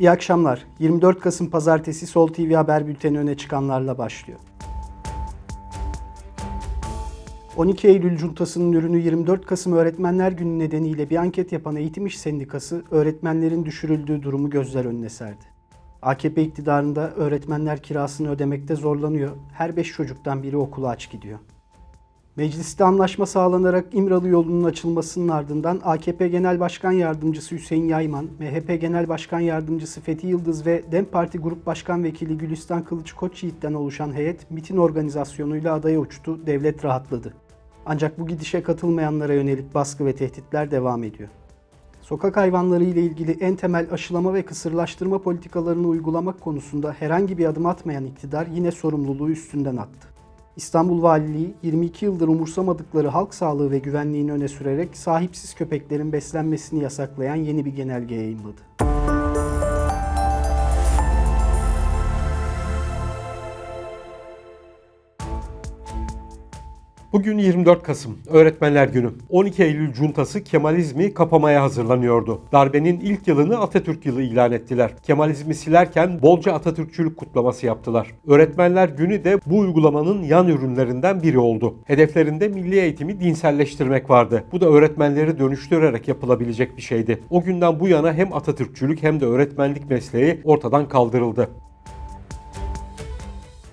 İyi akşamlar. 24 Kasım Pazartesi Sol TV Haber Bülteni öne çıkanlarla başlıyor. 12 Eylül Cuntası'nın ürünü 24 Kasım Öğretmenler Günü nedeniyle bir anket yapan Eğitim İş Sendikası, öğretmenlerin düşürüldüğü durumu gözler önüne serdi. AKP iktidarında öğretmenler kirasını ödemekte zorlanıyor, her 5 çocuktan biri okula aç gidiyor. Mecliste anlaşma sağlanarak İmralı yolunun açılmasının ardından AKP Genel Başkan Yardımcısı Hüseyin Yayman, MHP Genel Başkan Yardımcısı Fethi Yıldız ve DEM Parti Grup Başkan Vekili Gülistan Kılıç Koçyiğit'ten oluşan heyet mitin organizasyonuyla adaya uçtu, devlet rahatladı. Ancak bu gidişe katılmayanlara yönelik baskı ve tehditler devam ediyor. Sokak hayvanları ile ilgili en temel aşılama ve kısırlaştırma politikalarını uygulamak konusunda herhangi bir adım atmayan iktidar yine sorumluluğu üstünden attı. İstanbul Valiliği 22 yıldır umursamadıkları halk sağlığı ve güvenliğini öne sürerek sahipsiz köpeklerin beslenmesini yasaklayan yeni bir genelge yayımladı. Bugün 24 Kasım, Öğretmenler Günü. 12 Eylül cuntası Kemalizmi kapamaya hazırlanıyordu. Darbenin ilk yılını Atatürk yılı ilan ettiler. Kemalizmi silerken bolca Atatürkçülük kutlaması yaptılar. Öğretmenler Günü de bu uygulamanın yan ürünlerinden biri oldu. Hedeflerinde milli eğitimi dinselleştirmek vardı. Bu da öğretmenleri dönüştürerek yapılabilecek bir şeydi. O günden bu yana hem Atatürkçülük hem de öğretmenlik mesleği ortadan kaldırıldı.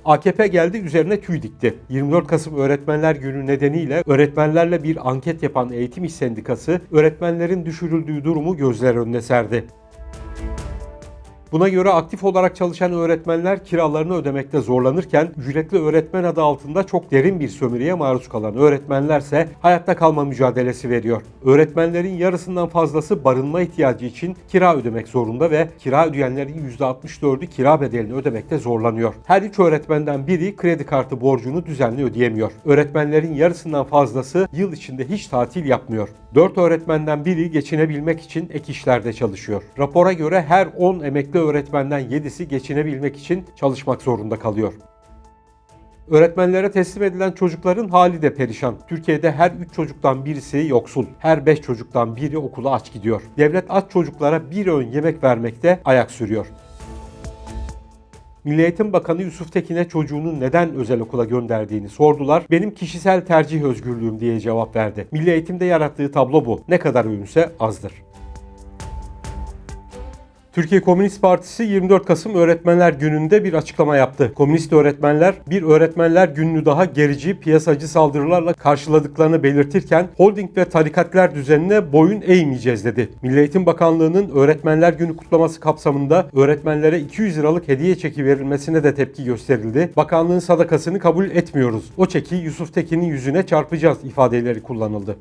AKP geldi üzerine tüy dikti. 24 Kasım Öğretmenler Günü nedeniyle öğretmenlerle bir anket yapan Eğitim İş Sendikası öğretmenlerin düşürüldüğü durumu gözler önüne serdi. Buna göre aktif olarak çalışan öğretmenler kiralarını ödemekte zorlanırken ücretli öğretmen adı altında çok derin bir sömürüye maruz kalan öğretmenlerse hayatta kalma mücadelesi veriyor. Öğretmenlerin yarısından fazlası barınma ihtiyacı için kira ödemek zorunda ve kira ödeyenlerin %64'ü kira bedelini ödemekte zorlanıyor. Her üç öğretmenden biri kredi kartı borcunu düzenli ödeyemiyor. Öğretmenlerin yarısından fazlası yıl içinde hiç tatil yapmıyor. 4 öğretmenden biri geçinebilmek için ek işlerde çalışıyor. Rapora göre her 10 emekli öğretmenden 7'si geçinebilmek için çalışmak zorunda kalıyor. Öğretmenlere teslim edilen çocukların hali de perişan. Türkiye'de her 3 çocuktan birisi yoksul. Her 5 çocuktan biri okula aç gidiyor. Devlet aç çocuklara bir öğün yemek vermekte ayak sürüyor. Milli Eğitim Bakanı Yusuf Tekin'e çocuğunu neden özel okula gönderdiğini sordular. Benim kişisel tercih özgürlüğüm diye cevap verdi. Milli Eğitim'de yarattığı tablo bu. Ne kadar övünse azdır. Türkiye Komünist Partisi 24 Kasım Öğretmenler Günü'nde bir açıklama yaptı. Komünist öğretmenler bir öğretmenler gününü daha gerici, piyasacı saldırılarla karşıladıklarını belirtirken holding ve tarikatlar düzenine boyun eğmeyeceğiz dedi. Milli Eğitim Bakanlığı'nın Öğretmenler Günü kutlaması kapsamında öğretmenlere 200 liralık hediye çeki verilmesine de tepki gösterildi. Bakanlığın sadakasını kabul etmiyoruz. O çeki Yusuf Tekin'in yüzüne çarpacağız ifadeleri kullanıldı.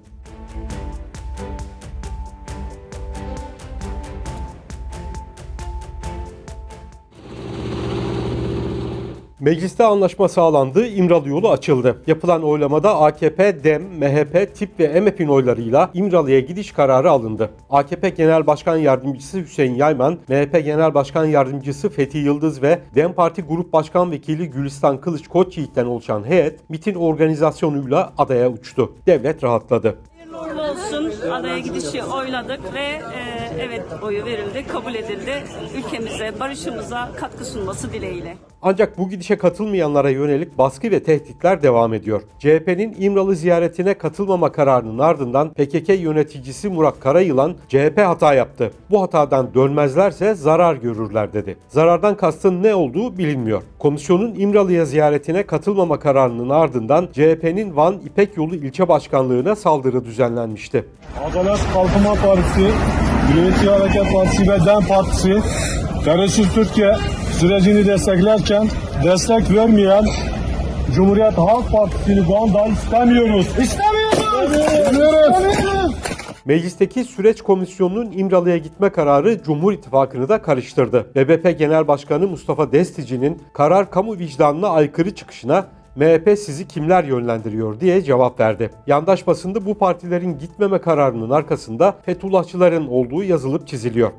Mecliste anlaşma sağlandı, İmralı yolu açıldı. Yapılan oylamada AKP, DEM, MHP, TİP ve MHP'nin oylarıyla İmralı'ya gidiş kararı alındı. AKP Genel Başkan Yardımcısı Hüseyin Yayman, MHP Genel Başkan Yardımcısı Fethi Yıldız ve DEM Parti Grup Başkan Vekili Gülistan Kılıç Koçyiğit'ten oluşan heyet mitin organizasyonuyla adaya uçtu. Devlet rahatladı. Hayırlı. Adaya gidişi oyladık ve e, evet oyu verildi, kabul edildi. Ülkemize, barışımıza katkı sunması dileğiyle. Ancak bu gidişe katılmayanlara yönelik baskı ve tehditler devam ediyor. CHP'nin İmralı ziyaretine katılmama kararının ardından PKK yöneticisi Murat Karayılan CHP hata yaptı. Bu hatadan dönmezlerse zarar görürler dedi. Zarardan kastın ne olduğu bilinmiyor. Komisyonun İmralı'ya ziyaretine katılmama kararının ardından CHP'nin Van İpek Yolu ilçe başkanlığına saldırı düzenlenmişti. Adalet Kalkınma Partisi, Milliyetçi Hareket Partisi ve DEM Partisi terörsüz Türkiye sürecini desteklerken destek vermeyen Cumhuriyet Halk Partisi'ni Van'da istemiyoruz. İstemiyoruz. İstemiyoruz. Meclisteki süreç komisyonunun İmralı'ya gitme kararı Cumhur İttifakı'nı da karıştırdı. BBP Genel Başkanı Mustafa Destici'nin karar kamu vicdanına aykırı çıkışına MHP sizi kimler yönlendiriyor diye cevap verdi. Yandaş basında bu partilerin gitmeme kararının arkasında Fethullahçıların olduğu yazılıp çiziliyor.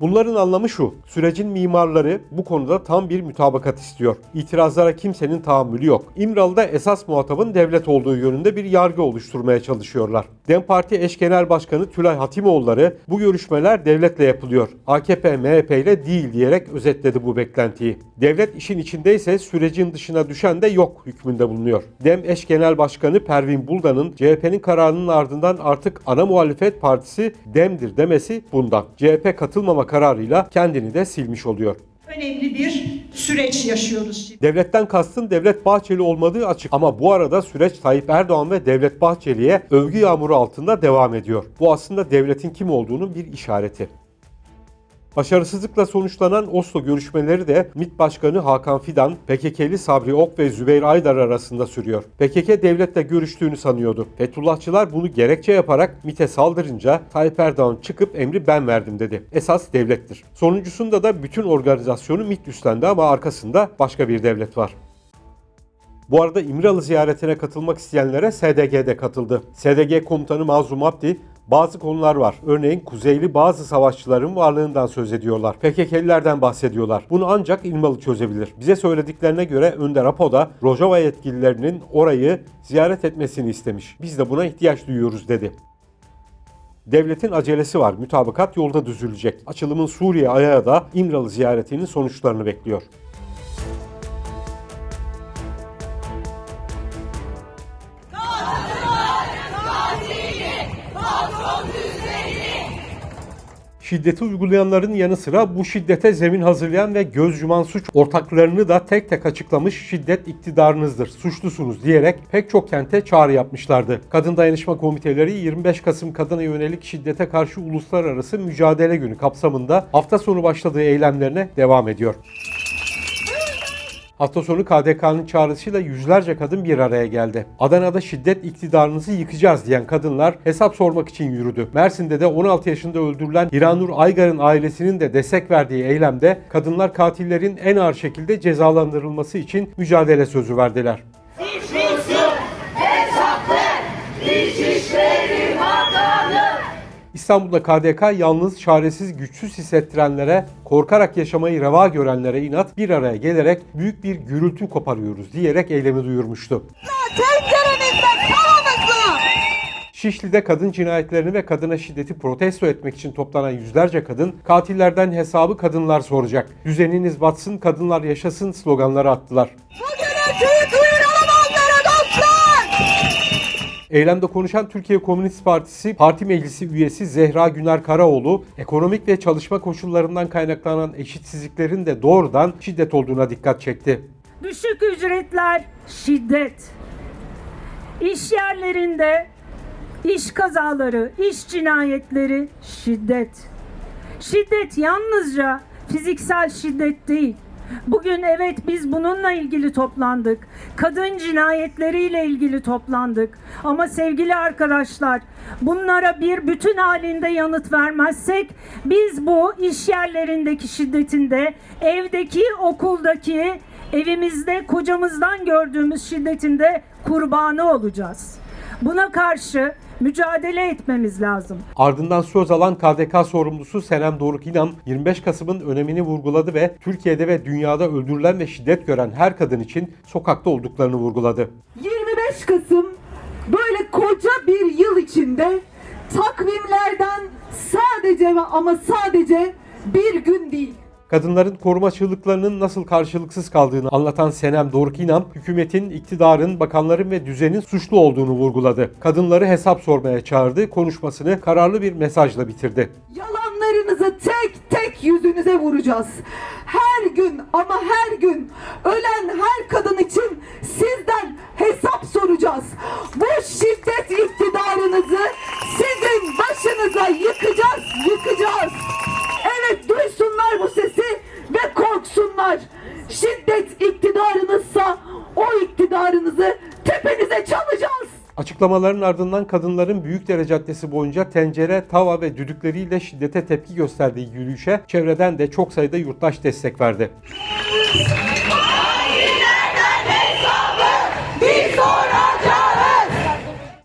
Bunların anlamı şu, sürecin mimarları bu konuda tam bir mutabakat istiyor. İtirazlara kimsenin tahammülü yok. İmralı'da esas muhatabın devlet olduğu yönünde bir yargı oluşturmaya çalışıyorlar. DEM Parti eş genel başkanı Tülay Hatimoğulları bu görüşmeler devletle yapılıyor. AKP, MHP ile değil diyerek özetledi bu beklentiyi. Devlet işin içindeyse sürecin dışına düşen de yok hükmünde bulunuyor. DEM eş genel başkanı Pervin Buldan'ın CHP'nin kararının ardından artık ana muhalefet partisi DEM'dir demesi bundan. CHP kararıyla kendini de silmiş oluyor. önemli bir süreç yaşıyoruz şimdi. Devletten kastın Devlet Bahçeli olmadığı açık. Ama bu arada süreç Tayyip Erdoğan ve Devlet Bahçeli'ye övgü yağmuru altında devam ediyor. Bu aslında devletin kim olduğunun bir işareti. Başarısızlıkla sonuçlanan Oslo görüşmeleri de MİT Başkanı Hakan Fidan, PKK'li Sabri Ok ve Zübeyir Aydar arasında sürüyor. PKK devletle görüştüğünü sanıyordu. Fethullahçılar bunu gerekçe yaparak MİT'e saldırınca Tayyip Erdoğan çıkıp emri ben verdim dedi. Esas devlettir. Sonuncusunda da bütün organizasyonu MİT üstlendi ama arkasında başka bir devlet var. Bu arada İmralı ziyaretine katılmak isteyenlere SDG'de katıldı. SDG komutanı Mazlum Abdi bazı konular var. Örneğin Kuzeyli bazı savaşçıların varlığından söz ediyorlar. PKK'lilerden bahsediyorlar. Bunu ancak İmralı çözebilir. Bize söylediklerine göre Önder Apo da Rojava yetkililerinin orayı ziyaret etmesini istemiş. Biz de buna ihtiyaç duyuyoruz dedi. Devletin acelesi var. Mütabakat yolda düzülecek. Açılımın Suriye ayağı da İmralı ziyaretinin sonuçlarını bekliyor. Şiddeti uygulayanların yanı sıra bu şiddete zemin hazırlayan ve göz yuman suç ortaklarını da tek tek açıklamış şiddet iktidarınızdır, suçlusunuz diyerek pek çok kente çağrı yapmışlardı. Kadın Dayanışma Komiteleri 25 Kasım kadına yönelik şiddete karşı uluslararası mücadele günü kapsamında hafta sonu başladığı eylemlerine devam ediyor. Hafta sonu KDK'nın çağrısıyla yüzlerce kadın bir araya geldi. Adana'da şiddet iktidarınızı yıkacağız diyen kadınlar hesap sormak için yürüdü. Mersin'de de 16 yaşında öldürülen Hiranur Aygar'ın ailesinin de destek verdiği eylemde kadınlar katillerin en ağır şekilde cezalandırılması için mücadele sözü verdiler. İstanbul'da KDK yalnız, çaresiz, güçsüz hissettirenlere, korkarak yaşamayı reva görenlere inat bir araya gelerek büyük bir gürültü koparıyoruz diyerek eylemi duyurmuştu. Şişli'de kadın cinayetlerini ve kadına şiddeti protesto etmek için toplanan yüzlerce kadın katillerden hesabı kadınlar soracak. Düzeniniz batsın, kadınlar yaşasın sloganları attılar. Bugünü Eylemde konuşan Türkiye Komünist Partisi Parti Meclisi üyesi Zehra Güner Karaoğlu, ekonomik ve çalışma koşullarından kaynaklanan eşitsizliklerin de doğrudan şiddet olduğuna dikkat çekti. Düşük ücretler, şiddet. İş yerlerinde iş kazaları, iş cinayetleri, şiddet. Şiddet yalnızca fiziksel şiddet değil. Bugün evet biz bununla ilgili toplandık. Kadın cinayetleriyle ilgili toplandık. Ama sevgili arkadaşlar, bunlara bir bütün halinde yanıt vermezsek biz bu iş yerlerindeki şiddetinde, evdeki, okuldaki, evimizde kocamızdan gördüğümüz şiddetinde kurbanı olacağız. Buna karşı mücadele etmemiz lazım. Ardından söz alan KDK sorumlusu Senem Doruk İnan 25 Kasım'ın önemini vurguladı ve Türkiye'de ve dünyada öldürülen ve şiddet gören her kadın için sokakta olduklarını vurguladı. 25 Kasım böyle koca bir yıl içinde takvimlerden sadece ama sadece bir gün değil. Kadınların koruma çığlıklarının nasıl karşılıksız kaldığını anlatan Senem Doruk İnan, hükümetin, iktidarın, bakanların ve düzenin suçlu olduğunu vurguladı. Kadınları hesap sormaya çağırdı, konuşmasını kararlı bir mesajla bitirdi. Yalanlarınızı tek tek yüzünüze vuracağız. Her gün ama her gün ölen her kadın için sizden hesap soracağız. Bu şiddet iktidarınızı sizin başınıza yıkacağız, yıkacağız. Evet duysunlar bu sesi ve korksunlar. Şiddet iktidarınızsa o iktidarınızı tepenize çalacağız. Açıklamaların ardından kadınların Büyükdere Caddesi boyunca tencere, tava ve düdükleriyle şiddete tepki gösterdiği yürüyüşe çevreden de çok sayıda yurttaş destek verdi.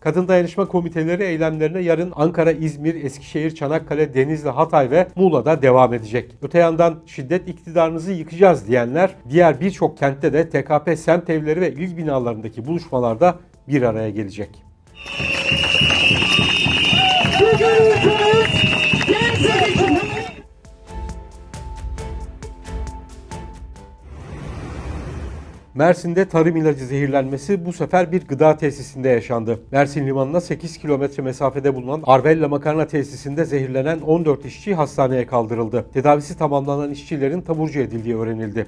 Kadın dayanışma komiteleri eylemlerine yarın Ankara, İzmir, Eskişehir, Çanakkale, Denizli, Hatay ve Muğla'da devam edecek. Öte yandan şiddet iktidarınızı yıkacağız diyenler diğer birçok kentte de TKP semt evleri ve il binalarındaki buluşmalarda bir araya gelecek. Mersin'de tarım ilacı zehirlenmesi bu sefer bir gıda tesisinde yaşandı. Mersin limanına 8 kilometre mesafede bulunan Arbella Makarna tesisinde zehirlenen 14 işçi hastaneye kaldırıldı. Tedavisi tamamlanan işçilerin taburcu edildiği öğrenildi.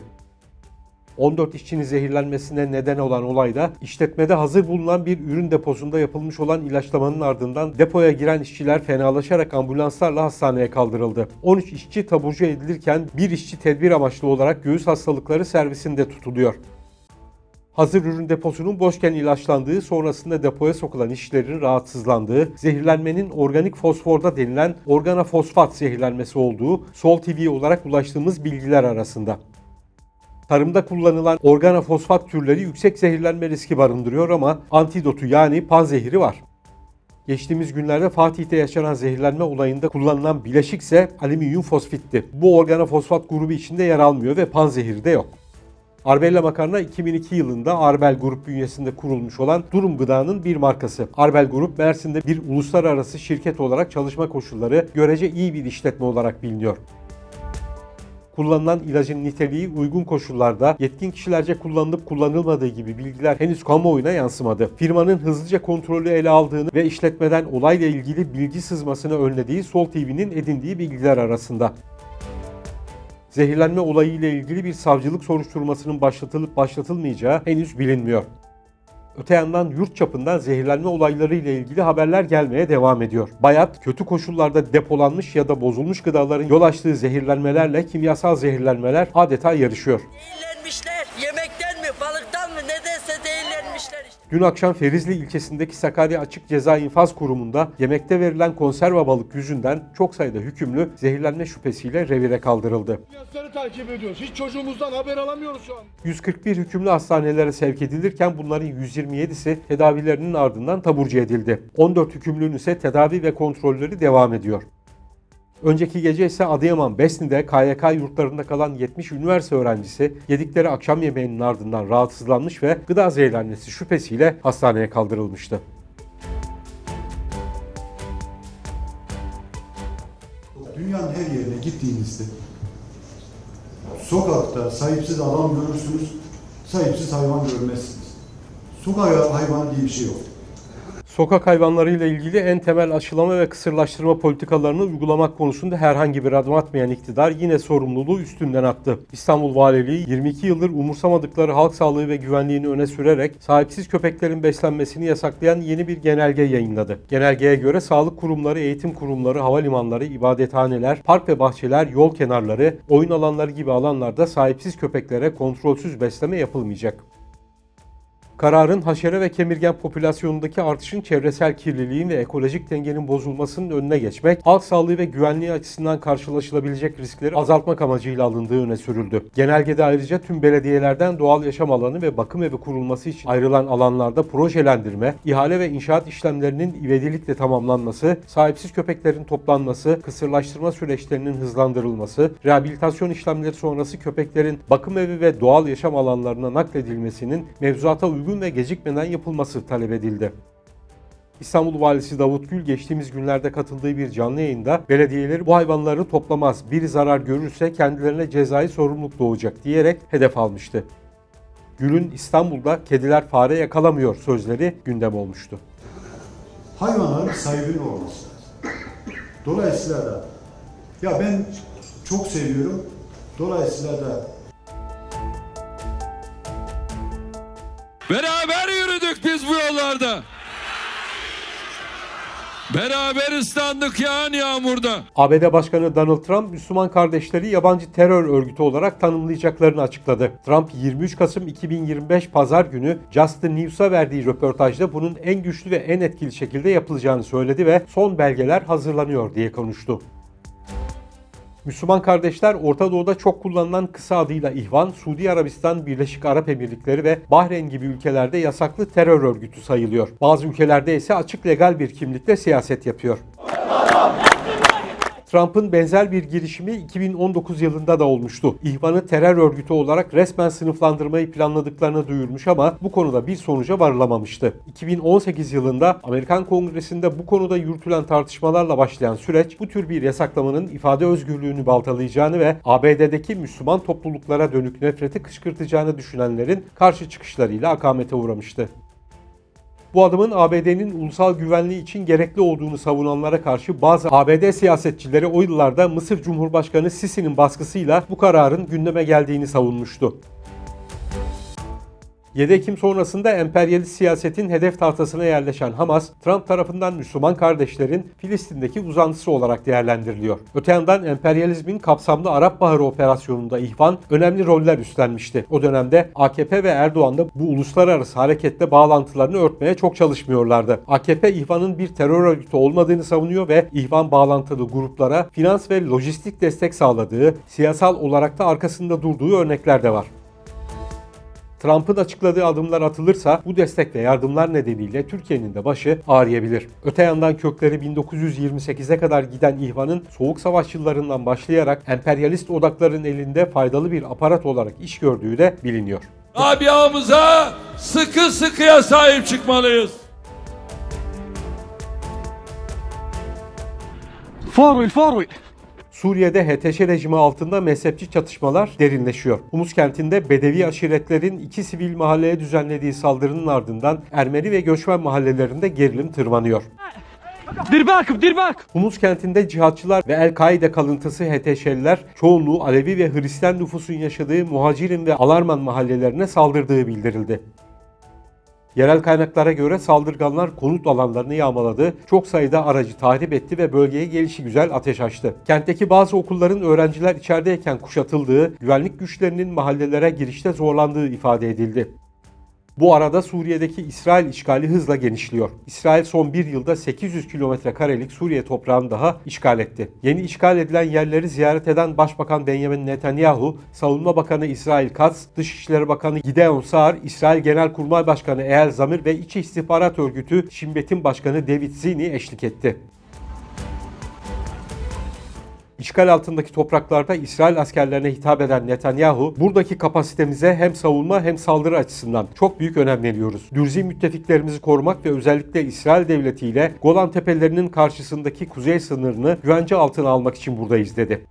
14 işçinin zehirlenmesine neden olan olayda işletmede hazır bulunan bir ürün deposunda yapılmış olan ilaçlamanın ardından depoya giren işçiler fenalaşarak ambulanslarla hastaneye kaldırıldı. 13 işçi taburcu edilirken bir işçi tedbir amaçlı olarak göğüs hastalıkları servisinde tutuluyor. Hazır ürün deposunun boşken ilaçlandığı, sonrasında depoya sokulan işçilerin rahatsızlandığı, zehirlenmenin organik fosforda denilen organofosfat zehirlenmesi olduğu Sol TV olarak ulaştığımız bilgiler arasında. Tarımda kullanılan organofosfat türleri yüksek zehirlenme riski barındırıyor ama antidotu yani panzehiri var. Geçtiğimiz günlerde Fatih'te yaşanan zehirlenme olayında kullanılan bileşik ise alüminyum fosfitti. Bu organofosfat grubu içinde yer almıyor ve panzehiri de yok. Arbella Makarna 2002 yılında Arbel Grup bünyesinde kurulmuş olan Durum Gıda'nın bir markası. Arbel Grup Mersin'de bir uluslararası şirket olarak çalışma koşulları görece iyi bir işletme olarak biliniyor. Kullanılan ilacın niteliği uygun koşullarda yetkin kişilerce kullanılıp kullanılmadığı gibi bilgiler henüz kamuoyuna yansımadı. Firmanın hızlıca kontrolü ele aldığını ve işletmeden olayla ilgili bilgi sızmasını önlediği Sol TV'nin edindiği bilgiler arasında. Zehirlenme olayı ile ilgili bir savcılık soruşturmasının başlatılıp başlatılmayacağı henüz bilinmiyor. Öte yandan yurt çapından zehirlenme olayları ile ilgili haberler gelmeye devam ediyor. Bayat, kötü koşullarda depolanmış ya da bozulmuş gıdaların yol açtığı zehirlenmelerle kimyasal zehirlenmeler adeta yarışıyor. Zehirlenmişler. Dün akşam Ferizli ilçesindeki Sakarya Açık Ceza İnfaz Kurumu'nda yemekte verilen konserve balık yüzünden çok sayıda hükümlü zehirlenme şüphesiyle revire kaldırıldı. Seni takip ediyoruz. Hiç çocuğumuzdan haber alamıyoruz şu an. 141 hükümlü hastanelere sevk edilirken bunların 127'si tedavilerinin ardından taburcu edildi. 14 hükümlünün ise tedavi ve kontrolleri devam ediyor. Önceki gece ise Adıyaman Besni'de KYK yurtlarında kalan 70 üniversite öğrencisi yedikleri akşam yemeğinin ardından rahatsızlanmış ve gıda zehirlenmesi şüphesiyle hastaneye kaldırılmıştı. Dünyanın her yerine gittiğinizde sokakta sahipsiz adam görürsünüz, sahipsiz hayvan görmezsiniz. Sokak hayvanı diye bir şey yok. Sokak hayvanlarıyla ilgili en temel aşılama ve kısırlaştırma politikalarını uygulamak konusunda herhangi bir adım atmayan iktidar yine sorumluluğu üstünden attı. İstanbul Valiliği 22 yıldır umursamadıkları halk sağlığı ve güvenliğini öne sürerek sahipsiz köpeklerin beslenmesini yasaklayan yeni bir genelge yayınladı. Genelgeye göre sağlık kurumları, eğitim kurumları, havalimanları, ibadethaneler, park ve bahçeler, yol kenarları, oyun alanları gibi alanlarda sahipsiz köpeklere kontrolsüz besleme yapılmayacak. Kararın haşere ve kemirgen popülasyonundaki artışın çevresel kirliliğin ve ekolojik dengenin bozulmasının önüne geçmek, halk sağlığı ve güvenliği açısından karşılaşılabilecek riskleri azaltmak amacıyla alındığı öne sürüldü. Genelgede ayrıca tüm belediyelerden doğal yaşam alanı ve bakım evi kurulması için ayrılan alanlarda projelendirme, ihale ve inşaat işlemlerinin ivedilikle tamamlanması, sahipsiz köpeklerin toplanması, kısırlaştırma süreçlerinin hızlandırılması, rehabilitasyon işlemleri sonrası köpeklerin bakım evi ve doğal yaşam alanlarına nakledilmesinin mevzuata uygun ve gecikmeden yapılması talep edildi. İstanbul Valisi Davut Gül geçtiğimiz günlerde katıldığı bir canlı yayında belediyeleri bu hayvanları toplamaz, biri zarar görürse kendilerine cezai sorumluluk doğacak diyerek hedef almıştı. Gül'ün İstanbul'da kediler fare yakalamıyor sözleri gündem olmuştu. Hayvanların sahibinin olması. Dolayısıyla da ya ben çok seviyorum. Dolayısıyla da Beraber yürüdük biz bu yollarda. Beraber ıslandık yağan yağmurda. ABD Başkanı Donald Trump, Müslüman kardeşleri yabancı terör örgütü olarak tanımlayacaklarını açıkladı. Trump 23 Kasım 2025 Pazar günü Just the News'a verdiği röportajda bunun en güçlü ve en etkili şekilde yapılacağını söyledi ve son belgeler hazırlanıyor diye konuştu. Müslüman kardeşler Orta Doğu'da çok kullanılan kısa adıyla İhvan, Suudi Arabistan, Birleşik Arap Emirlikleri ve Bahreyn gibi ülkelerde yasaklı terör örgütü sayılıyor. Bazı ülkelerde ise açık legal bir kimlikle siyaset yapıyor. Trump'ın benzer bir girişimi 2019 yılında da olmuştu. İhvan'ı terör örgütü olarak resmen sınıflandırmayı planladıklarını duyurmuş ama bu konuda bir sonuca varılamamıştı. 2018 yılında Amerikan Kongresi'nde bu konuda yürütülen tartışmalarla başlayan süreç bu tür bir yasaklamanın ifade özgürlüğünü baltalayacağını ve ABD'deki Müslüman topluluklara dönük nefreti kışkırtacağını düşünenlerin karşı çıkışlarıyla akamete uğramıştı. Bu adımın ABD'nin ulusal güvenliği için gerekli olduğunu savunanlara karşı bazı ABD siyasetçileri o yıllarda Mısır Cumhurbaşkanı Sisi'nin baskısıyla bu kararın gündeme geldiğini savunmuştu. 7 Ekim sonrasında emperyalist siyasetin hedef tahtasına yerleşen Hamas, Trump tarafından Müslüman kardeşlerin Filistin'deki uzantısı olarak değerlendiriliyor. Öte yandan emperyalizmin kapsamlı Arap Baharı operasyonunda İhvan önemli roller üstlenmişti. O dönemde AKP ve Erdoğan da bu uluslararası hareketle bağlantılarını örtmeye çok çalışmıyorlardı. AKP İhvan'ın bir terör örgütü olmadığını savunuyor ve İhvan bağlantılı gruplara finans ve lojistik destek sağladığı, siyasal olarak da arkasında durduğu örnekler de var. Trump'ın açıkladığı adımlar atılırsa bu destek ve yardımlar nedeniyle Türkiye'nin de başı ağrıyabilir. Öte yandan kökleri 1928'e kadar giden İhvan'ın Soğuk Savaş yıllarından başlayarak emperyalist odakların elinde faydalı bir aparat olarak iş gördüğü de biliniyor. Tabiamıza sıkı sıkıya sahip çıkmalıyız. Forward forward. Suriye'de HTŞ rejimi altında mezhepçi çatışmalar derinleşiyor. Humus kentinde Bedevi aşiretlerin iki sivil mahalleye düzenlediği saldırının ardından Ermeni ve göçmen mahallelerinde gerilim tırmanıyor. Dirbak, dirbak. Humus kentinde cihatçılar ve El-Kaide kalıntısı HTŞ'liler çoğunluğu Alevi ve Hristiyan nüfusun yaşadığı Muhacirin ve Alarman mahallelerine saldırdığı bildirildi. Yerel kaynaklara göre saldırganlar konut alanlarını yağmaladı, çok sayıda aracı tahrip etti ve bölgeye gelişi güzel ateş açtı. Kentteki bazı okulların öğrenciler içerideyken kuşatıldığı, güvenlik güçlerinin mahallelere girişte zorlandığı ifade edildi. Bu arada Suriye'deki İsrail işgali hızla genişliyor. İsrail son bir yılda 800 kilometre karelik Suriye toprağını daha işgal etti. Yeni işgal edilen yerleri ziyaret eden Başbakan Benjamin Netanyahu, Savunma Bakanı İsrail Katz, Dışişleri Bakanı Gideon Saar, İsrail Genelkurmay Başkanı Eyal Zamir ve İç İstihbarat Örgütü Şimbet'in Başkanı David Zini eşlik etti. İşgal altındaki topraklarda İsrail askerlerine hitap eden Netanyahu, buradaki kapasitemize hem savunma hem saldırı açısından çok büyük önem veriyoruz. Dürzi müttefiklerimizi korumak ve özellikle İsrail devleti ile Golan Tepelerinin karşısındaki kuzey sınırını güvence altına almak için buradayız dedi.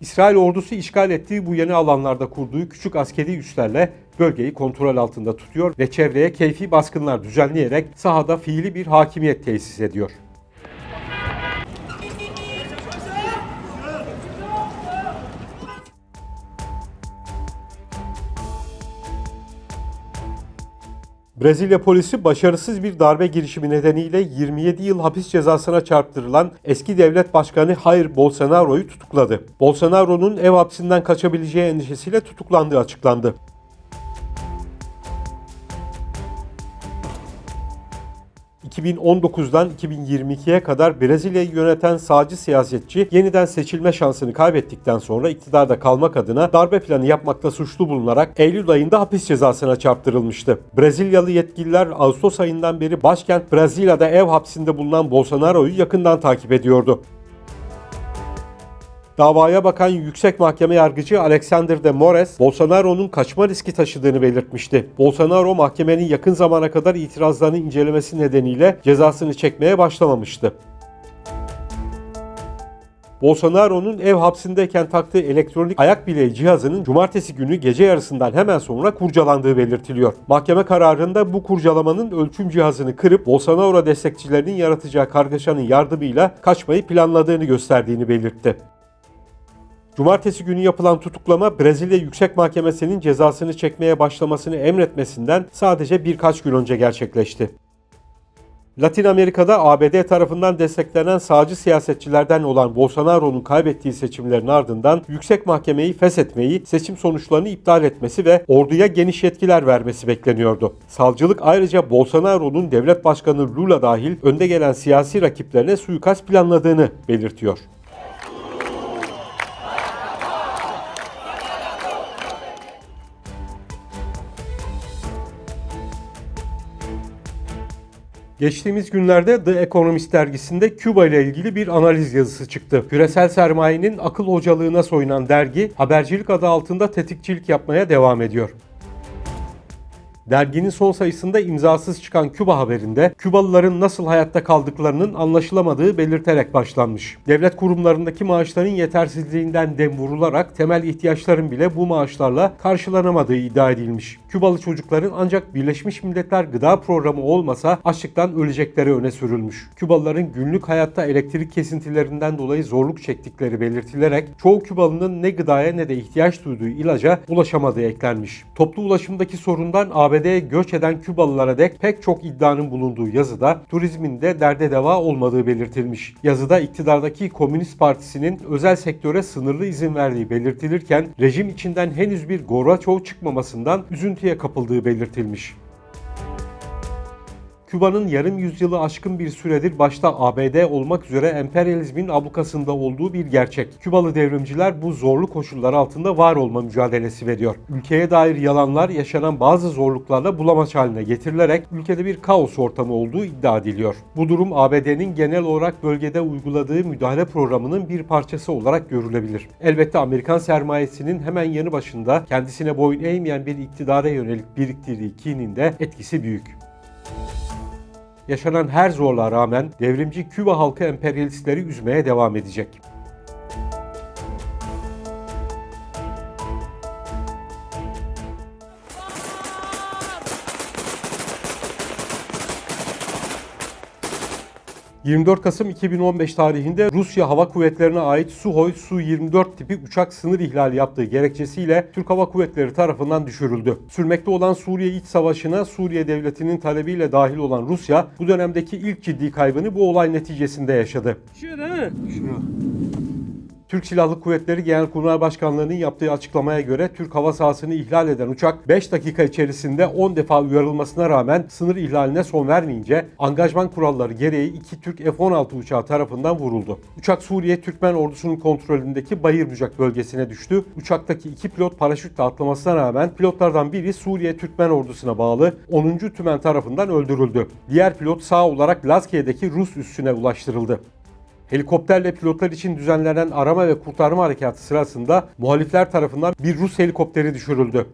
İsrail ordusu işgal ettiği bu yeni alanlarda kurduğu küçük askeri üslerle bölgeyi kontrol altında tutuyor ve çevreye keyfi baskınlar düzenleyerek sahada fiili bir hakimiyet tesis ediyor. Brezilya polisi başarısız bir darbe girişimi nedeniyle 27 yıl hapis cezasına çarptırılan eski devlet başkanı Jair Bolsonaro'yu tutukladı. Bolsonaro'nun ev hapsinden kaçabileceği endişesiyle tutuklandığı açıklandı. ...2019'dan 2022'ye kadar Brezilya'yı yöneten sağcı siyasetçi yeniden seçilme şansını kaybettikten sonra iktidarda kalmak adına darbe planı yapmakla suçlu bulunarak Eylül ayında hapis cezasına çarptırılmıştı. Brezilyalı yetkililer Ağustos ayından beri başkent Brezilya'da ev hapsinde bulunan Bolsonaro'yu yakından takip ediyordu. Davaya bakan yüksek mahkeme yargıcı Alexander de Moraes, Bolsonaro'nun kaçma riski taşıdığını belirtmişti. Bolsonaro mahkemenin yakın zamana kadar itirazlarını incelemesi nedeniyle cezasını çekmeye başlamamıştı. Bolsonaro'nun ev hapsindeyken taktığı elektronik ayak bileği cihazının cumartesi günü gece yarısından hemen sonra kurcalandığı belirtiliyor. Mahkeme kararında bu kurcalamanın ölçüm cihazını kırıp Bolsonaro destekçilerinin yaratacağı kargaşanın yardımıyla kaçmayı planladığını gösterdiğini belirtti. Cumartesi günü yapılan tutuklama Brezilya Yüksek Mahkemesi'nin cezasını çekmeye başlamasını emretmesinden sadece birkaç gün önce gerçekleşti. Latin Amerika'da ABD tarafından desteklenen sağcı siyasetçilerden olan Bolsonaro'nun kaybettiği seçimlerin ardından yüksek mahkemeyi feshetmeyi, seçim sonuçlarını iptal etmesi ve orduya geniş yetkiler vermesi bekleniyordu. Savcılık ayrıca Bolsonaro'nun devlet başkanı Lula dahil önde gelen siyasi rakiplerine suikast planladığını belirtiyor. Geçtiğimiz günlerde The Economist dergisinde Küba ile ilgili bir analiz yazısı çıktı. Küresel sermayenin akıl hocalığına soyunan dergi habercilik adı altında tetikçilik yapmaya devam ediyor. Derginin son sayısında imzasız çıkan Küba haberinde Kübalıların nasıl hayatta kaldıklarının anlaşılamadığı belirterek başlanmış. Devlet kurumlarındaki maaşların yetersizliğinden dem vurularak temel ihtiyaçların bile bu maaşlarla karşılanamadığı iddia edilmiş. Kübalı çocukların ancak Birleşmiş Milletler Gıda Programı olmasa açlıktan ölecekleri öne sürülmüş. Kübalıların günlük hayatta elektrik kesintilerinden dolayı zorluk çektikleri belirtilerek çoğu Kübalı'nın ne gıdaya ne de ihtiyaç duyduğu ilaca ulaşamadığı eklenmiş. Toplu ulaşımdaki sorundan ABD'ye göç eden Kübalılara dek pek çok iddianın bulunduğu yazıda turizmin de derde deva olmadığı belirtilmiş. Yazıda iktidardaki Komünist Partisi'nin özel sektöre sınırlı izin verdiği belirtilirken rejim içinden henüz bir Gorbaçov çıkmamasından üzüntüye kapıldığı belirtilmiş. Küba'nın yarım yüzyılı aşkın bir süredir başta ABD olmak üzere emperyalizmin ablukasında olduğu bir gerçek. Kübalı devrimciler bu zorlu koşullar altında var olma mücadelesi veriyor. Ülkeye dair yalanlar yaşanan bazı zorluklarla bulamaç haline getirilerek ülkede bir kaos ortamı olduğu iddia ediliyor. Bu durum ABD'nin genel olarak bölgede uyguladığı müdahale programının bir parçası olarak görülebilir. Elbette Amerikan sermayesinin hemen yanı başında kendisine boyun eğmeyen bir iktidara yönelik biriktirdiği kinin de etkisi büyük. Yaşanan her zorluğa rağmen devrimci Küba halkı emperyalistleri üzmeye devam edecek. ...24 Kasım 2015 tarihinde Rusya Hava Kuvvetleri'ne ait Suhoi Su-24 tipi uçak sınır ihlali yaptığı gerekçesiyle Türk Hava Kuvvetleri tarafından düşürüldü. Sürmekte olan Suriye İç Savaşı'na Suriye Devleti'nin talebiyle dahil olan Rusya bu dönemdeki ilk ciddi kaybını bu olay neticesinde yaşadı. Türk Silahlı Kuvvetleri Genelkurmay Başkanlığı'nın yaptığı açıklamaya göre Türk hava sahasını ihlal eden uçak 5 dakika içerisinde 10 defa uyarılmasına rağmen sınır ihlaline son vermeyince angajman kuralları gereği iki Türk F-16 uçağı tarafından vuruldu. Uçak Suriye Türkmen ordusunun kontrolündeki Bayır Bucak bölgesine düştü. Uçaktaki iki pilot paraşütle atlamasına rağmen pilotlardan biri Suriye Türkmen ordusuna bağlı 10. Tümen tarafından öldürüldü. Diğer pilot sağ olarak Lazkiye'deki Rus üssüne ulaştırıldı. Helikopterle pilotlar için düzenlenen arama ve kurtarma harekatı sırasında muhalifler tarafından bir Rus helikopteri düşürüldü.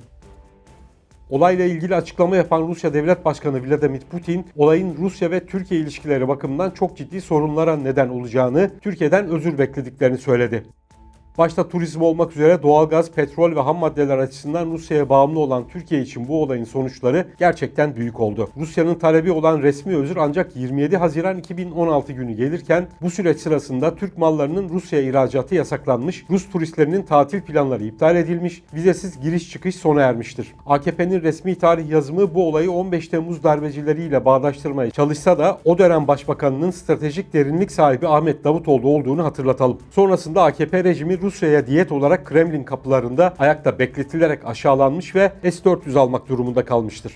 Olayla ilgili açıklama yapan Rusya Devlet Başkanı Vladimir Putin, olayın Rusya ve Türkiye ilişkileri bakımından çok ciddi sorunlara neden olacağını, Türkiye'den özür beklediklerini söyledi. Başta turizm olmak üzere doğalgaz, petrol ve ham maddeler açısından Rusya'ya bağımlı olan Türkiye için bu olayın sonuçları gerçekten büyük oldu. Rusya'nın talebi olan resmi özür ancak 27 Haziran 2016 günü gelirken bu süreç sırasında Türk mallarının Rusya'ya ihracatı yasaklanmış, Rus turistlerinin tatil planları iptal edilmiş, vizesiz giriş çıkış sona ermiştir. AKP'nin resmi tarih yazımı bu olayı 15 Temmuz darbecileriyle bağdaştırmaya çalışsa da o dönem başbakanının stratejik derinlik sahibi Ahmet Davutoğlu olduğunu hatırlatalım. Sonrasında AKP rejimi Rusya'ya diyet olarak Kremlin kapılarında ayakta bekletilerek aşağılanmış ve S-400 almak durumunda kalmıştır.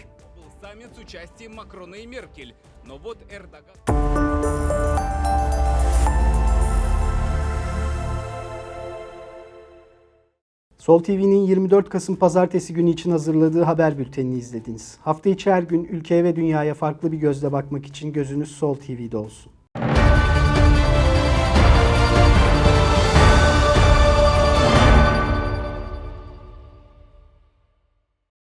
Sol TV'nin 24 Kasım Pazartesi günü için hazırladığı haber bültenini izlediniz. Hafta içi her gün ülkeye ve dünyaya farklı bir gözle bakmak için gözünüz Sol TV'de olsun.